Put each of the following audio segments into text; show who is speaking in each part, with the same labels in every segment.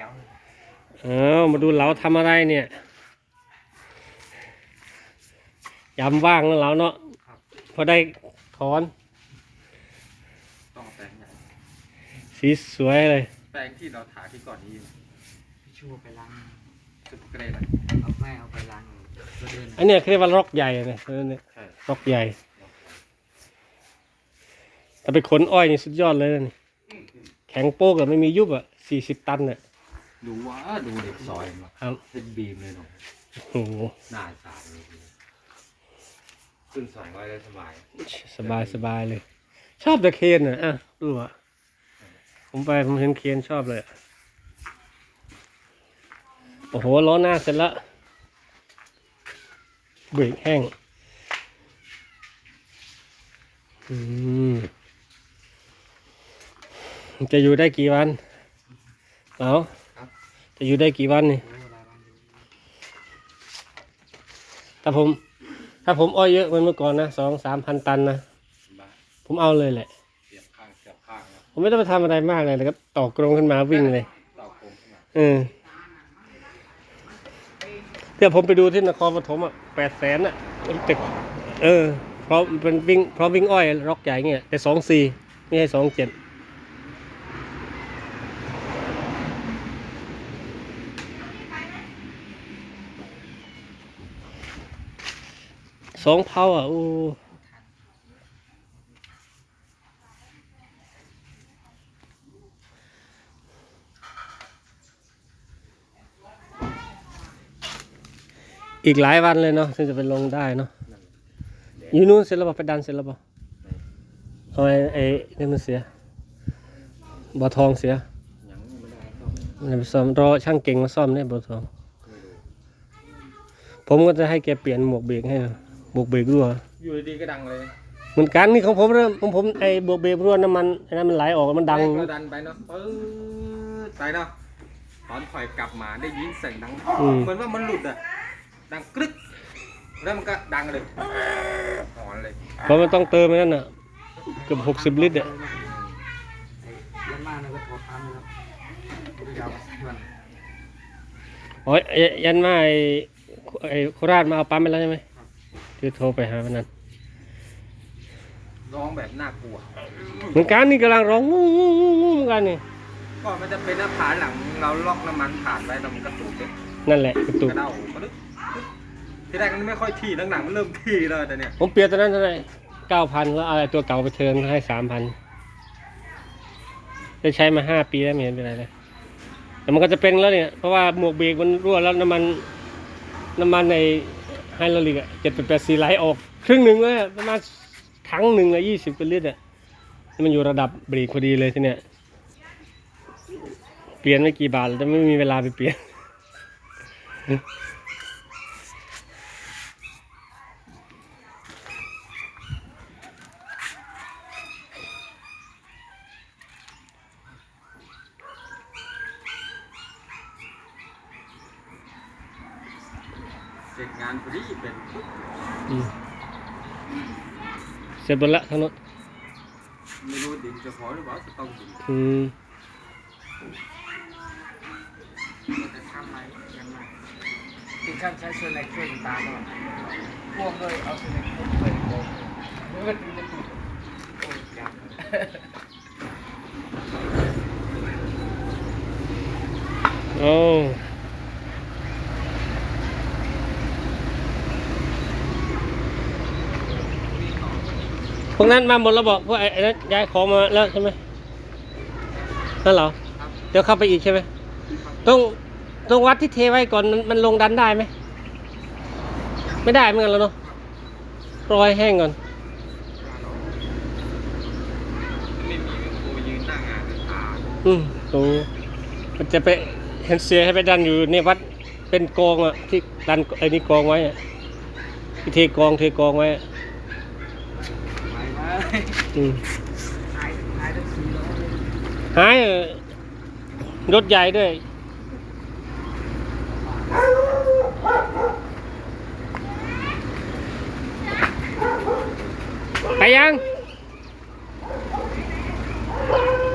Speaker 1: จ๋ว
Speaker 2: เออมาดูเราทำอะไรเนี่ยยามว่างแล้วเราเนาะพอได้ถอน
Speaker 3: ต้องเอาแปลงใหญ่
Speaker 2: สีสวยเลย
Speaker 3: แปลงที่เราถาที่ก่อนนี้
Speaker 1: พี่ชูไปล้าง
Speaker 3: ซุปเปอร์เกรดอะ
Speaker 1: เอาแม่เอาไปล้างก็เดิน
Speaker 2: อันเนี้ยเขาเรียกว่าล็อกใหญ่เนี่ยเออเนี่ย
Speaker 3: ใช่
Speaker 2: ล็อกใหญ่แต่ไปขนอ้อยนี่สุดยอดเลยนะนี่แข็งโป๊กอะไม่มียุบอะสี่สิบตันอะ
Speaker 3: ดูว่าดูเด็กซอยมา
Speaker 2: ครับ
Speaker 3: เป็นบีมเลยเนาะ
Speaker 2: โอ้โห
Speaker 3: หน้าสามเลยขึ้นสองร้อยได้สบาย
Speaker 2: สบายสบายเลย ชอบแต่เคนอะอะดูอะผมไปผมเห็นเคนชอบเลยอะโอ้โหล้อหน้าเสร็จแล้วเบรกแห้งอืมจะอยู่ได้กี่วันเอา จะอยู่ได้กี่วันนี่
Speaker 1: โอ้หลายวันอยู่
Speaker 2: ถ้าผม ถ้าผมอ้อยเยอะเหมือนเมื่อก่อนนะสองสามพันตันนะ
Speaker 3: สบาย
Speaker 2: ผมเอาเลยแหละ
Speaker 3: เสียบข้างเสียบข้างนะ
Speaker 2: ผมไม่ต้องไปทำอะไรมากเลยแล้วก็ต่อกรงขึ้นมาวิ่งเลย
Speaker 3: ต่อโคมขึ้นมา
Speaker 2: เออเดี๋ยวผมไปดูที่นครปฐมอะแปดแสนอะแต่เออเพราะมันเป็นวิ่งเพราะวิ่งอ้อยร็อกใหญ่เงี้ยแต่สองสี่ไม่ใช่สองเจ็ด สองเผาอะโอ้อีกหลายวันเลยเนาะถึงจะไปลงได้เนาะอยู่นู้นเสร็จแล้วป่ะไปดันเสร็จแล้วป่ะทำไมไอ้นี่มันเสียบ่อทองเสีย
Speaker 3: มั
Speaker 2: นไปซ่อมรอช่างเก่งมาซ่อมเนี่ยบ่อทอง ผมก็จะให้แกเปลี่ยนหมวกเบรกให้ นะหมวกเบรกรั่ว
Speaker 3: อยู่ดีๆก็ดังเลย
Speaker 2: เหมือนกันนี่ของผมเริ่มของผมไอ้หมวกเบรกรั่วน้ำมันไอ้นั้นมันไหลออกมันดัง
Speaker 3: แรกเราดันไปเนาะปื๊ดไปเนาะตอนถอยกลับมาได้ยินเสียงดัง
Speaker 2: อืม
Speaker 3: เหมือนว่ามันหลุดอะดังกรึกแล้วมันก็ดังเลยหอนเลย
Speaker 2: เพราะมันต้องเติมไอ้นั่นน่ะเกือบหกสิบลิตรอะ
Speaker 1: ไอ้ยันมาเนี่ยก็โทรตามเลยครับดูยาวมัน
Speaker 2: โอ้ยไอ้ยันมาไอ้ไอ้โคราชมาเอาปั๊มไปแล้วใช่ไหม ที่โทรไปหาวันนั้น
Speaker 3: ร้องแบบน่ากลัว
Speaker 2: เหมือนกันนี่กำลังร้องงูงูงูงูเหมือนกันนี่
Speaker 3: ก็มันจะเป็นหน้าผาหลังเราล็อกน้ำมันผ่านไว้แล้วมันกระตุกเลย
Speaker 2: นั่นแหละกระตุก
Speaker 3: กระเด้าก็นึกที่แรกมันไม่ค่อยทีหลังๆมันเริ่มทีเลยแต่เนี่ย
Speaker 2: ผมเปลี่ยนตอนนั้นเท่าไหร่เก้าพันแล้วเอาไอ้ตัวเก่าไปเทิร์นให้สามพันได้ใช้มาห้าปีแล้วไม่เห็นเป็นไรเลยแต่มันก็จะเป็นแล้วเนี่ย เพราะว่าหมวกเบรกมันรั่วแล้วน้ำมันน้ำมันใน ไฮโดรลิกอะเจ็ดแปดสี่ไหลออก ครึ่งหนึ่งเลยประมาณทั้งหนึ่งอะยี่สิบกว่าลิตรอะมันอยู่ระดับเบรกพอดีเลยทีเนี้ยเปลี่ยนไม่กี่บาทแต่ไม่มีเวลาไปเปลี่ยน
Speaker 3: สร็จงานพอดีเป็นปุ๊บ
Speaker 2: อืมเสร็จหมดละทั้งนั้น
Speaker 3: ไม่รู้ดินจะพอหรือเปล่าจะต้องดิน
Speaker 2: อืม
Speaker 1: จะทำไหมยันมาถึงขั้นใช้เสื้อในเครื่องตาตลอดพวกเลยเอาเสื้อในเครื่องเปิดโกงเมื่อถึงจะติดโอ้ยจับ
Speaker 2: โอ้ วกนั้นมาหมดแล้วบอกพวกไอ้นั้นย้ายของมาแล้วใช่ไหมนั่นเหรอเดี๋ยวเข้าไปอีกใช่ไหมต้องต้องวัดที่เทไว้ก่อนมันมันลงดันได้ไหมไม่ได้เหมือนกันแล้วเนาะรอยแห้งก่อน
Speaker 3: ไม่มีครูยืนหน้างานตา
Speaker 2: อืมตรงมันจะไปเห็นเสียให้ไปดันอยู่ในวัดเป็นกองอะที่ดันไอ้นี่กองไว้อะที่เทกองเทกองไว้อะ อืม
Speaker 1: หายหายทั้งสี่ร้อยเลย
Speaker 2: หายเออรถใหญ่ด้วย ไปยัง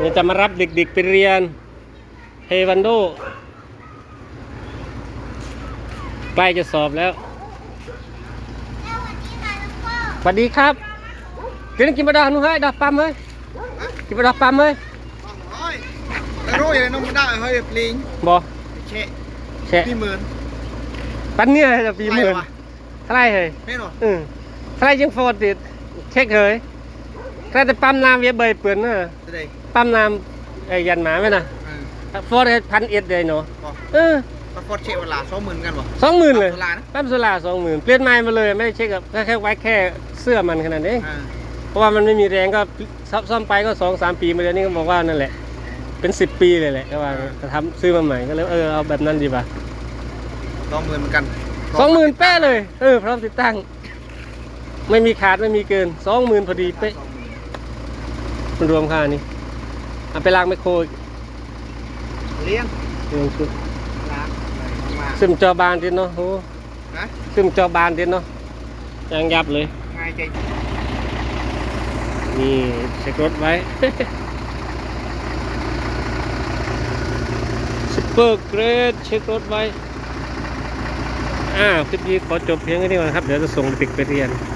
Speaker 2: นี่จะมารับเด็กๆไปเรียนเฮวันโดใกล้จะสอบแล้วสวัสดีครับ กินกินมาดอกหนูเฮ้ยดอกปั๊มเฮ้ยกินมาดอกปั๊มเฮ้ย
Speaker 3: Ôi, cái rôi này nó mới đợi hơi hợp lý
Speaker 2: บอ
Speaker 3: Chệ,
Speaker 2: แช่
Speaker 3: đi mượn
Speaker 2: ปันเนี่ยจะปีหมื่น
Speaker 3: Hay mà
Speaker 2: เท่าไหรเฮ้ย
Speaker 3: Hết rồi
Speaker 2: อืมเท่าไหรยังโฟดติดเช็คเฮ้ยแค่แต่ปั๊มน้ำเวียเบยเปื่อนเนอะ
Speaker 3: Từ đây
Speaker 2: ปั๊มน้ำไอ้ยันหมาไหมนะ
Speaker 3: Ừ
Speaker 2: โฟดพันเอ็ดเลยเนาะ
Speaker 3: Có
Speaker 2: เออ
Speaker 3: Có phọt chệ vào là 60 ngàn bảo
Speaker 2: สองหมื่นเลย
Speaker 3: Số là đấy
Speaker 2: ปั๊มโซล่าสองหมื่นเปลี่ยนไม้มาเลยไม่ได้เช็คกับแค่แค่ไว้แค่เสื้อมันขนาดนี้
Speaker 3: À
Speaker 2: เพ ราะว่ามันไม่มีแรงก็ซ่อมซ่อมไปก็สองสามปีมาแล้วนี่ก็บอกว่านั่นแหละ เป็นสิบปีเลยแหละก็ว่าจะทำซื้อมาใหม่ก็เลยเออเอาแบบนั้นดีป่ะ
Speaker 3: Có mượn một căn
Speaker 2: สองหมื่นแป๊ะเลยเออพร้อมติดตั้ง ไม่มีขาดไม่มีเกินสองหมื่นพอดีเป๊ะมันรวมค่านี่เอาไปล้างไมโครอีก
Speaker 3: Liêng
Speaker 2: เรื่องชุด
Speaker 3: Lá Này không mà
Speaker 2: ซึมจอบานดินเนาะโอ้
Speaker 3: Hả
Speaker 2: ซึมจอบานดินเนาะยางยับเลย
Speaker 3: Hai chạy
Speaker 2: นี่เช็ครถไว้ซุปเปอร์เกรดเช็ครถไว้ อ่าคลิปนี้ขอจบเพียงแค่นี้ก่อนครับ เดี๋ยวจะส่งเด็กไปเรียน
Speaker 3: Hả